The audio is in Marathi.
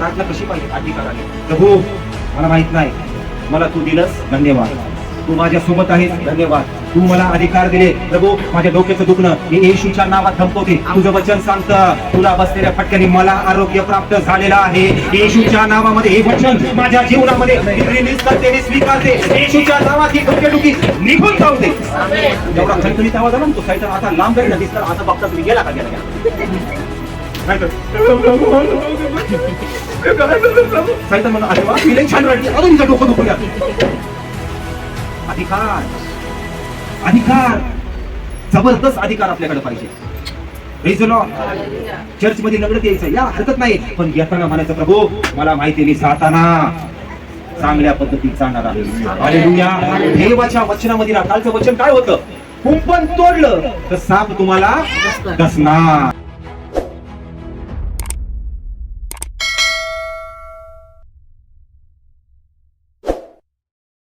प्रार्थना कशी पाहिजे? अधिकाराने प्रभू मला माहीत नाही. मला तू दिलंस धन्यवाद. तू माझ्या सोबत आहेस धन्यवाद. तू मला अधिकार दिले. प्रभू माझ्या डोक्याचं दुखणं. हे येशूच्या नावात धमकवते. तुझं वचन सांगतं. तुला बसलेल्या फटक्याने मला आरोग्य प्राप्त झालेलं आहे. येशूच्या नावामध्ये हे वचन माझ्या जीवनामध्ये रिलीज करते मी स्वीकारते. येशूच्या नावात ही डोकेदुखी निघून जाऊ दे. एवढा खणखणीत आवाज आला ना तो? साईटर आता लांब जाईल ना दिसला आता बघता तुम्ही गेला का गेला? अरे वा छान डोकं दुखू अधिकार. अधिकार. जबरदस्त अधिकार आपल्याकडे पाहिजे. चर्च मध्ये लग्न यायचं या हरकत नाही. पण येताना म्हणायचं प्रभू मला माहिती मी जाताना चांगल्या पद्धतीत जाणार आहे. देवाच्या वचनामध्ये ना कालचं वचन काय होतं? कुंपण तोडलं तर साप तुम्हाला डसणार